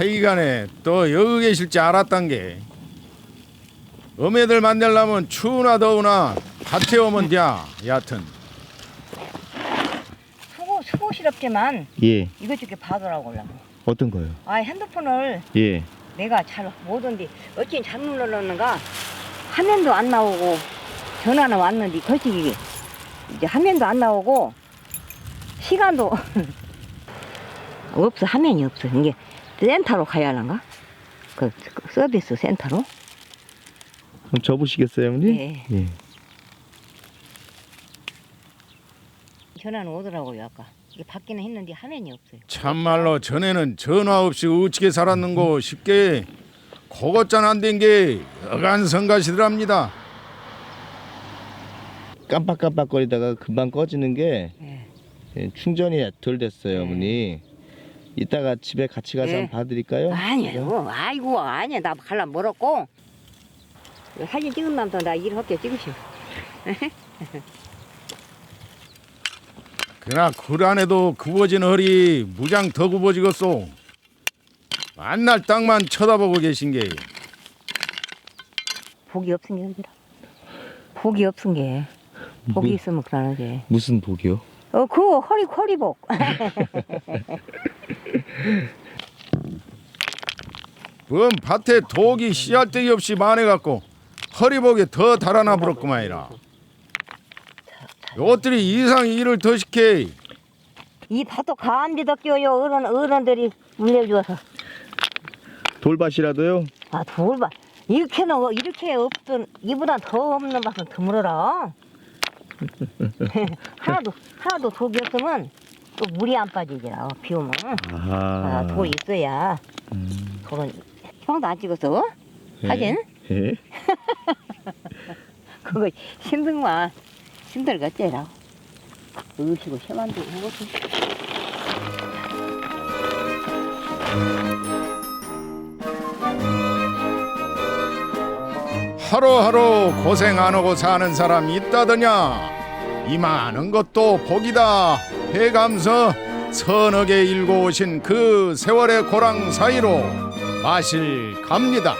하여간에 또 여기 계실 줄 알았단 게 어메들 만나려면 추우나 더우나 밭에 오면 돼 여하튼 수고 수고스럽지만 예. 이것 저렇게 봐더라고. 어떤 거요? 아 핸드폰을 예. 내가 잘 못온디 어찌 잘못 눌렀는가 화면도 안 나오고 전화는 왔는데 거치 이게 이제 화면도 안 나오고 시간도 없어 화면이 없어 이게 센터로 가야 하는가 그, 그 서비스 센터로 그럼 접으시겠어요, 어머니? 예. 예. 전화는 오더라고요 아까 이게 받기는 했는데 화면이 없어요 참말로 전에는 전화 없이 어찌게 살았는고 싶게 그것짠 안된게 여간 성가시더랍니다 깜빡깜빡거리다가 금방 꺼지는 게 예. 예, 충전이 덜 됐어요, 네. 어머니. 이따가 집에 같이 가서 네. 한번 봐드릴까요? 아니요. 아이고 아니야. 나 갈라 멀었고. 이거 사진 찍은 남자 나 일할게 찍으시오 그러나 굴 안에도 굽어진 허리 무장 더 굽어지겠소. 만날 땅만 쳐다보고 계신 게. 복이 없은 게 어디라. 복이 없은 게. 복이 뭐- 있으면 그러는 게. 무슨 복이요? 어, 그 허리 허리복. 범 밭에 독이 씨알데기 없이 많아갖고 허리복에 더 달아나 버렸구만이라 요것들이 이상 일을 더 시켜 이 밭도 감지도 껴요. 어른 어른들이 물려줘서. 돌밭이라도요? 아 돌봐. 이렇게는 어- 이렇게 없던 이보다 더 없는 밭은 드물어라. 하나도 하나도 독이 없으면 또 물이 안 빠지더라. 비 오면. 아하. 아, 돌 있어야. 음. 돌은 형도 안 찍었어? 사진? 예. 그거 힘든만 힘들겠지라. 으시고 세만도 해보고. 하루하루 고생 안 하고 사는 사람이 있다더냐 이 많은 것도 복이다 해감서 서너 개 일고 오신 그 세월의 고랑 사이로 마실 갑니다.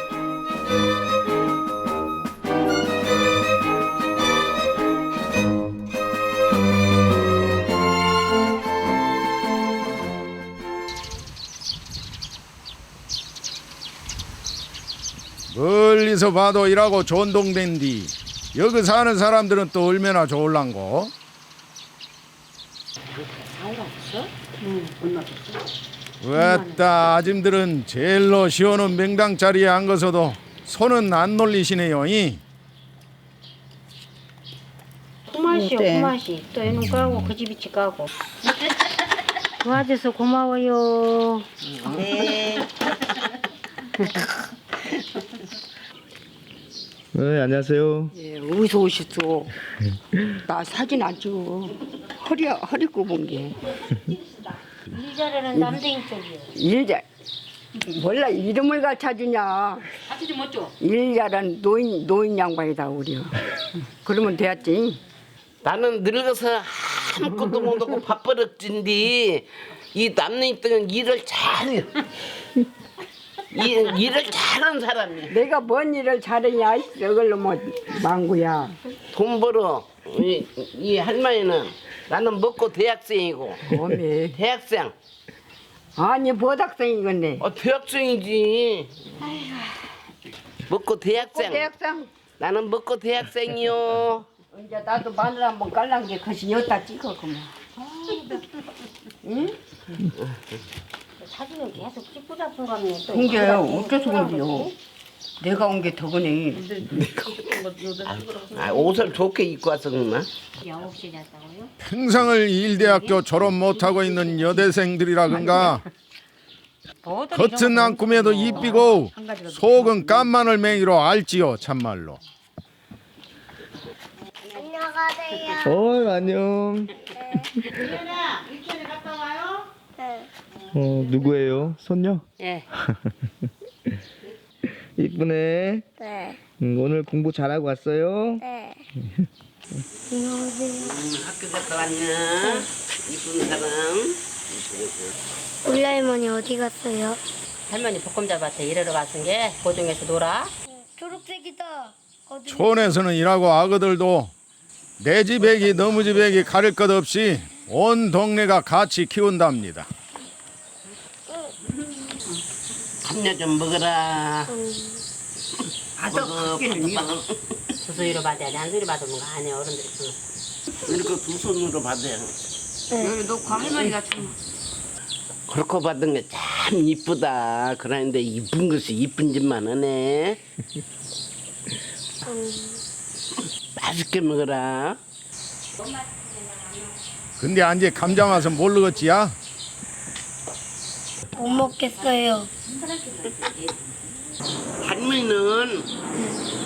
멀리서 봐도 일하고 존동된 뒤 여기 사는 사람들은 또 얼마나 좋을란고 왜따 아짐들은 제일로 시원한 맹당 자리에 앉아서도 손은 안 놀리시네요 이. 고마시오 고마시 또 이놈 까고 그 집이 집 까고 도와줘서 고마워요 네 네, 안녕하세요. 예, 어디서 오셨어? 나 사진 안 찍어. 허리 허리 굽은 게 이자리는 남대인 쪽이요 일자 몰라 이름을 갖춰주냐? 사진 못 줘. 일자란 노인 노인 양반이다 우리. 그러면 되었지. 나는 늙어서 아무것도 못 하고 밥버릇진디 이 남는 때는 일을 잘해. 이 일을 잘하는 사람이야. 내가 뭔 일을 잘하냐? 이걸로 뭐 망구야. 돈 벌어. 이, 이 할머니는 나는 먹고 대학생이고 어메. 대학생. 아니 보닥생이건데. 어 대학생이지. 먹고 대학생. 대학생. 나는 먹고 대학생이요. 이제 나도 마늘 한 번 깔란 게 것이 여기다 찍어 그만. 사진은 계속 찍고 잡은 거면 또 홍게요. 어째서 그래요? 내가 온 게 더구네. 아, 옷을 좋게 입고 시 잤다고요? 평상을 일대학교 졸업 못하고 있는 여대생들이라든가 겉은 안 꾸며도 이삐고 속은 깐마늘 맹이로 알지요 참말로 어, 안녕. 어, 누구예요? 손녀? 예. 이쁘네. 네, 음, 오늘 공부 잘하고 왔어요? 네. 학교 갔다 왔냐? 이쁜 사람. 우리 할머니 어디 갔어요? 할머니 볶음잡밭에 일하러 갔은 게 고중에서 놀아. 초록색이다. 어디? 촌에서는 일하고 아그들도 내 집 애기 너무 집 애기 가릴 것 없이 온 동네가 같이 키운답니다. 감자 좀 먹어라. 아저 먹어. 크기는 이거. 두 소리로 받아야지 한 소리 받으면 거 아니야 어른들이 주는. 이렇게 두 손으로 받아야. 여기 놓고 할머니가 좀 그렇게 받은 게 참 이쁘다. 그러는데 이쁜 것이 이쁜 짓만 하네. 맛있게 먹어라. 근데 안제 감자 맛은 모르겠지야? 못 먹겠어요. 할머니는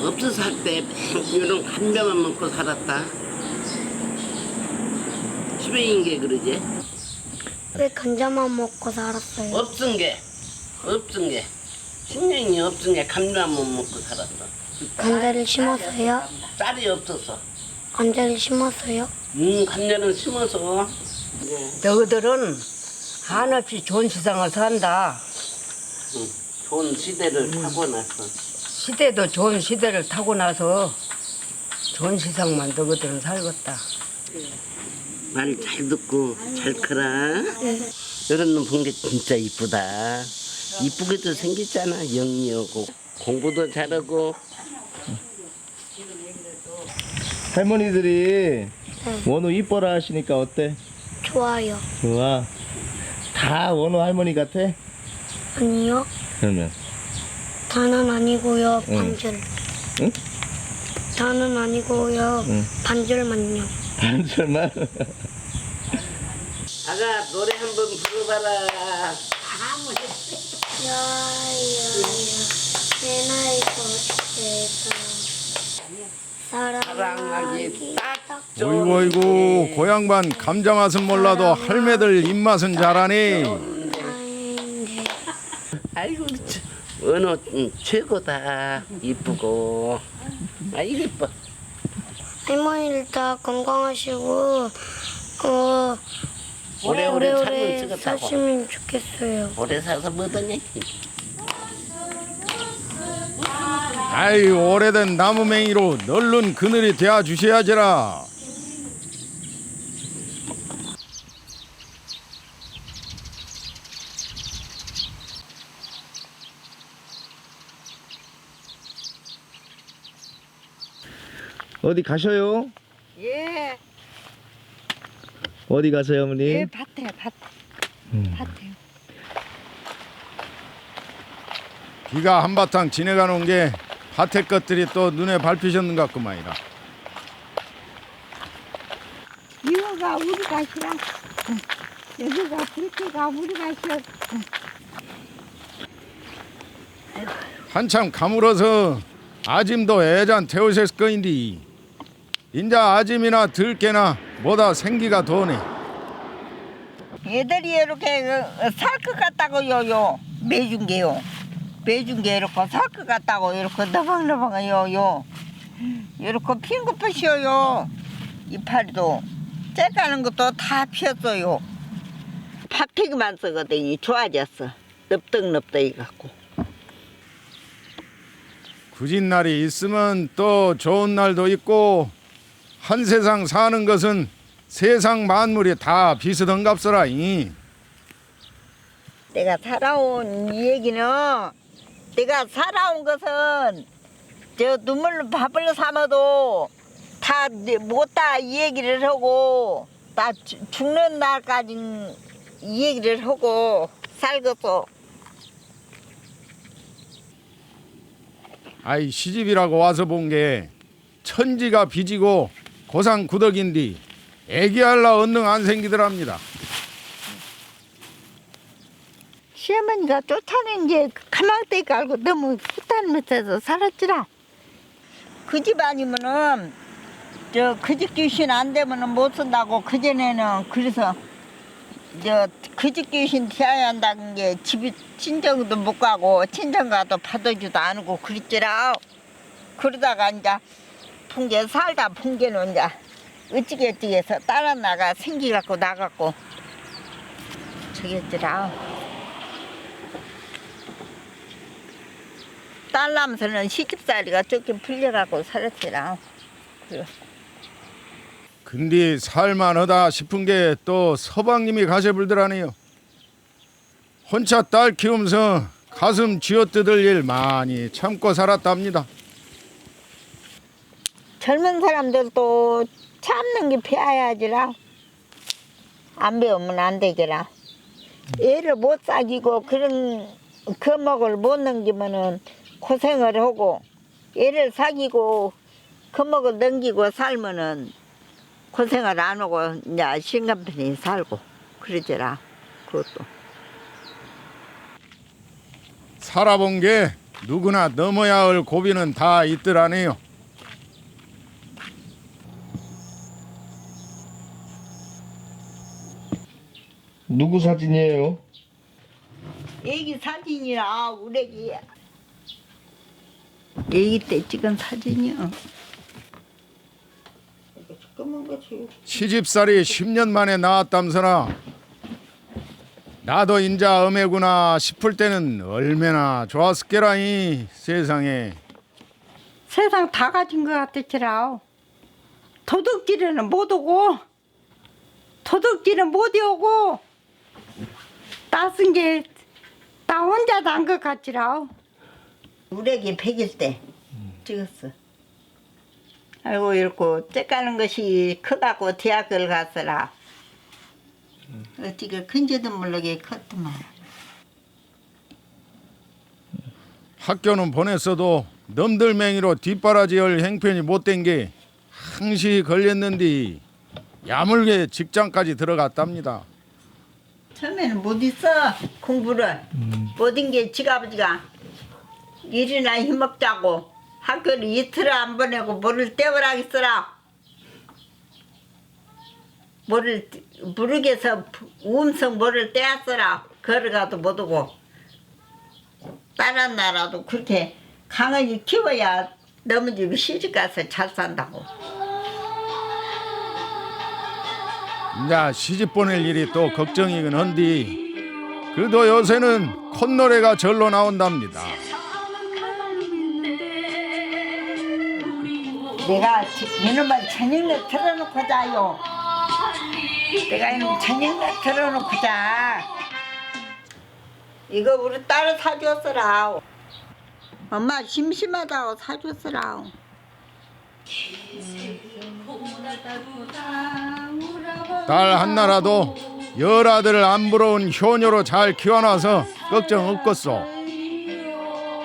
없어서 살때 이런 감자만 먹고 살았다. 시베인 게 그러지? 왜 감자만 먹고 살았어요? 없은 게 없은 게 신경이 없은 게 감자만 먹고 살았어. 감자를 심어서요? 쌀이 없어서. 감자를 심어서요? 음 감자는 심어서 이제 너희들은 한없이 좋은 세상을 산다. 음, 좋은 시대를 타고 났어. 시대도 좋은 시대를 타고 나서 좋은 세상만 너희들은 살겠다. 말 잘 듣고 잘 커라. 이런 놈 본 게 진짜 이쁘다. 이쁘게도 생겼잖아. 영리하고 공부도 잘하고 할머니들이 원우 이뻐라 하시니까 어때? 좋아요. 좋아. 다 원우 할머니 같아? 아니요. 그러면 다는 아니고요. 응. 반절. 응? 다는 아니고요. 응. 반절만요. 반절만. 아가 노래 한번 불러봐라. 야야야 내 나이 겉에서 사랑하기 딱 어이구 어이구 고향반 감자 맛은 몰라도 할매들 입맛은 잘하네. 아닌데 아이고 참, 은호 음, 최고다. 이쁘고 아이고 이뻐. 할머니들 다 건강하시고 어 오래오래 오래오래 삶을 찍었다고. 사시면 좋겠어요. 오래 살아서 뭐더냐. 아이 오래된 나무맹이로 널른 그늘이 되어 주셔야지라. 어디 가셔요? 예. 어디 가세요, 어머니? 예, 밭에 밭. 음. 밭에. 비가 한바탕 지내가 놓은 게 밭에 것들이 또 눈에 밟히셨는 것 같구만이라. 이거가 우리 밭이라. 응. 여기가 불쾌가 우리 밭이야. 한참 가물어서 아짐도 애잔 태우셨을 거인디 인자 아짐이나 들깨나 뭐다 생기가 도네 얘들이 이렇게 살 것 같다고 요, 요. 매준 게요. 매준 게 이렇게 살 것 같다고 이렇게 너방너방해요, 요. 이렇게 핀거 보시오요. 이파리도. 째가는 것도 다 피었어요. 팍튀기만 쓰거든요. 좋아졌어. 넙떡넙떡이 갖고. 굳은 날이 있으면 또 좋은 날도 있고 한 세상 사는 것은 세상 만물이 다 비슷한갑서라 이. 내가 살아온 이 얘기는 내가 살아온 것은 저 눈물로 밥을 삼아도 다 못다 이 얘기를 하고 다 주- 죽는 날까지 이 얘기를 하고 살겠어. 아이 시집이라고 와서 본 게 천지가 빚이고 고상 구덕인디 애기할라 언능 안 생기더랍니다. 시어머니가 쫓아낸 게 가망대 깔고 너무 후탄못해서 살았지라. 그 집 아니면은 저 그 집 귀신 안 되면은 못 쓴다고 그 전에는 그래서 저 그 집 귀신 태워야 한다는 게 집이 친정도 못 가고 친정 가도 받아주도 않고 그랬지라. 그러다가 이제 풍계 살다 풍계는 이제 어찌게 어찌게서 따라 나가 생기 갖고 나갔고 저겠지라. 딸남서는 시집살이가 조금 풀려갖고 살았지라. 그래. 근데 살만하다 싶은 게 또 서방님이 가세불더라네요. 혼자 딸 키우면서 가슴 쥐어뜯을 일 많이 참고 살았답니다. 젊은 사람들도 참는 게 배워야지라. 안 배우면 안 되지라. 애를 못 사귀고 그런 거목을 못 넘기면은 고생을 하고 애를 사귀고 거목을 넘기고 살면은 고생을 안 하고 이제 신간편히 살고 그러지라. 그것도. 살아본 게 누구나 넘어야 할 고비는 다 있더라네요. 누구 사진이에요? 애기 사진이라 우리 애기 애기 때 찍은 거지. 시집살이 10년 만에 나왔담서나 나도 인자 엄해구나 싶을 때는 얼마나 좋았을게라이 세상에 세상 다 가진 것 같았지라. 도둑질에는 못 오고 도둑질은 못 오고 따쓴 게 나 혼자 난 것 같지라. 우리 애기 100일 때 찍었어. 아이고 이렇게 째까는 것이 크다고 대학을 갔어라. 어떻게 큰지도 모르게 컸더만. 학교는 보냈어도 넘들맹이로 뒷바라지할 행편이 못된 게 항시 걸렸는데 야물게 직장까지 들어갔답니다. 처음에는 못 있어 공부를. 모든 게 지가 아버지가 일이나 힘먹자고 학교를 이틀을 안 보내고 뭐를 떼으라 있어라. 뭐를 무르게서 우음성 뭐를 떼었어라. 걸어가도 못 오고. 다른 나라도 그렇게 강하게 키워야 너무 집에 시집가서 잘 산다고 이제 시집 보낼 일이 또 걱정이긴 한디 그래도 요새는 콧노래가 절로 나온답니다. 내가 지- 이놈을 저녁에 틀어놓고 자요. 내가 이놈 저녁에 틀어놓고 자. 이거 우리 딸 사줬어라. 엄마 심심하다고 사줬어라. 딸 한나라도 열 아들을 안 부러운 효녀로 잘 키워놔서 걱정 없겠소.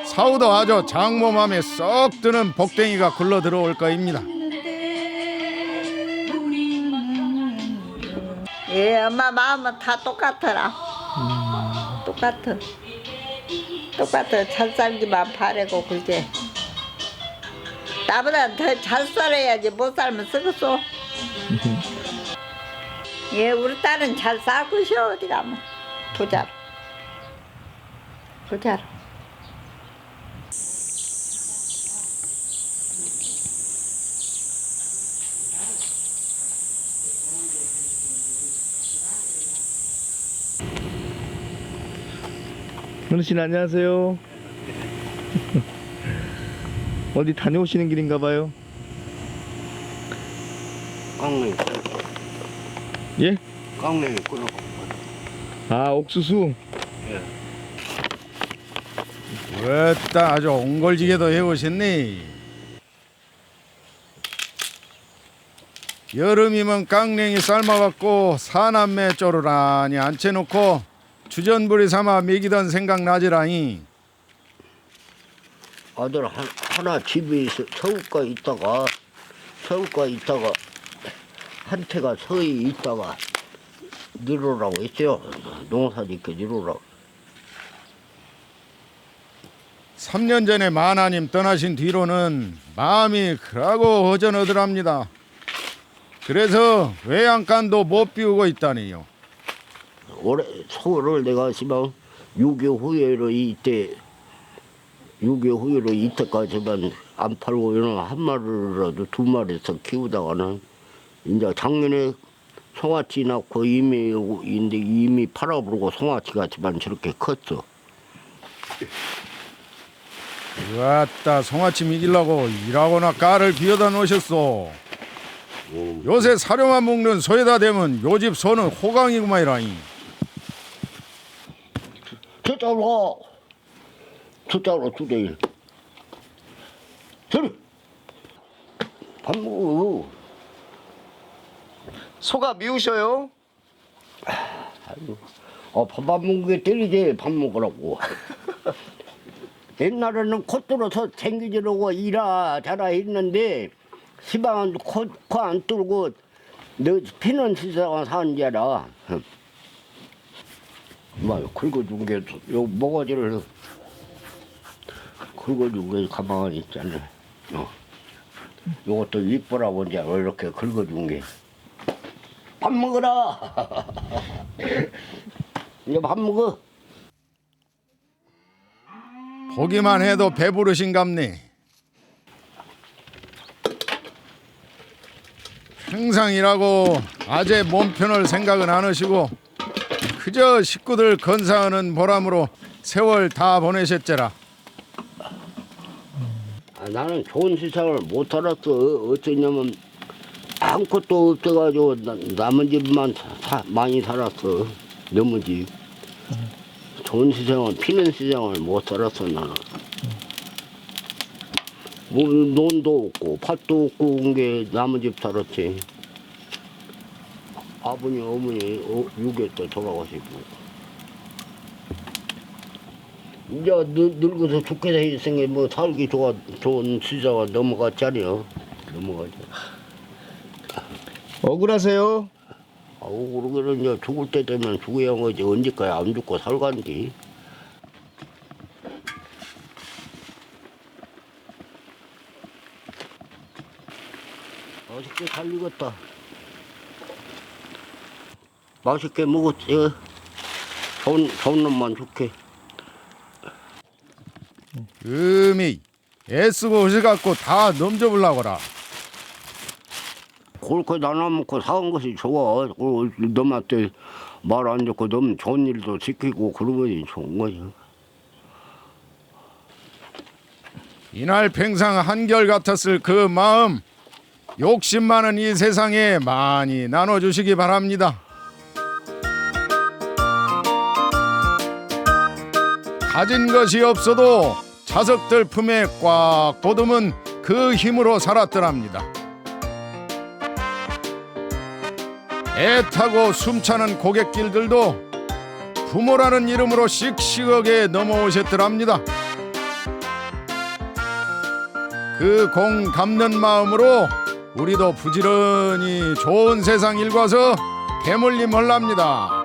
사우도 아주 장모 맘에 쏙 드는 복댕이가 굴러 들어올 거입니다. 예, 엄마 마음은 다 똑같더라. 똑같아. 똑같아. 잘 살기만 바라고 그게. 나보다 더 잘 살아야지 못 살면 쓰겠어. 예, 우리 딸은 잘 살고 있어 어디 가면 부자로. 부자로. 어르신 안녕하세요. 어디 다녀오시는 길인가 봐요. 깡냉이 예? 깡냉이 끊어 아 옥수수. 왜따 아주 옹골지게도 해오셨네. 여름이면 깡냉이 삶아갖고 사남매 쪼르라니 앉혀놓고 주전부리 삼아 먹이던 생각 나지라니. 아들 한, 하나 집에 있어 서울가 있다가 서울가 있다가 한태가 서해 있다가 늘으라고 했어요 농사 짓게 늘으라고 3년 전에 마나님 떠나신 뒤로는 마음이 그라고 허전하더랍니다. 그래서 외양간도 못 비우고 있다니요. 올해 서울을 내가 지금 6개월 후에로 이때 6개월 후에로 이때까지만 안 팔고 이런 한 마리라도 두 마리에서 키우다가는 이제 작년에 송아치 낳고 이미 인데 이미 팔아버리고 송아치 같지만 저렇게 컸어. 왔다 송아침 이기려고 일하거나 까를 비워다 놓으셨소. 요새 사료만 먹는 소에다 대면 요집 소는 호강이구만이라니. 저쪽으로 저쪽으로 두대 저리 밥 먹어 소가 미우셔요? 어, 밥안 먹는 게 때리지 밥 먹으라고. 옛날에는 코 뚫어서 챙기지려고 일하 자라 했는데 시방은 코안 뚫고 너 피는 시사가 사는 줄 알아 뭐 긁어준 게요 모가지를 긁어준 게 가만히 있잖아. 어. 요것도 이쁘라고 이제 이렇게 긁어준 게 밥 먹어라 이제 밥 먹어 보기만 해도 배부르신갑네. 항상 일하고 아재 몸 편을 생각은 안 하시고 그저 식구들 건사하는 보람으로 세월 다 보내셨더라. 아, 나는 좋은 세상을 못 살았어. 어쩌냐면 아무것도 없어가지고 나- 남은 집만 사- 많이 살았어. 너무 집. 좋은 세상을 피는 세상을 못 살았어 나는. 뭐 논도 없고 팥도 없고 온게 남은 집 살았지. 아버님 어머니 어, 6.25때 돌아가시고. 이제 늙, 늙어서 죽게 돼 있으니 뭐 살기 좋아 좋은 시자가 넘어갔잖아요. 넘어가죠. 억울하세요? 아우 그러기는 이제 죽을 때 되면 죽어야 한 거지 언제까지 안 죽고 살간디. 맛있게 잘 익었다. 맛있게 먹었지. 좋은 좋은 놈만 좋게. 음이 애쓰고 오셔갖고 다 넘겨보려고라. 그렇게 나눠먹고 사는 것이 좋아. 어, 너한테 말 안 듣고 너무 좋은 일도 시키고 그러면 좋은 거지. 이날 평상 한결 같았을 그 마음 욕심 많은 이 세상에 많이 나눠주시기 바랍니다. 가진 것이 없어도 자석들 품에 꽉 보듬은 그 힘으로 살았더랍니다. 애타고 숨차는 고갯길들도 부모라는 이름으로 씩씩하게 넘어오셨더랍니다. 그 공 갚는 마음으로 우리도 부지런히 좋은 세상 일과서 대물림 할랍니다.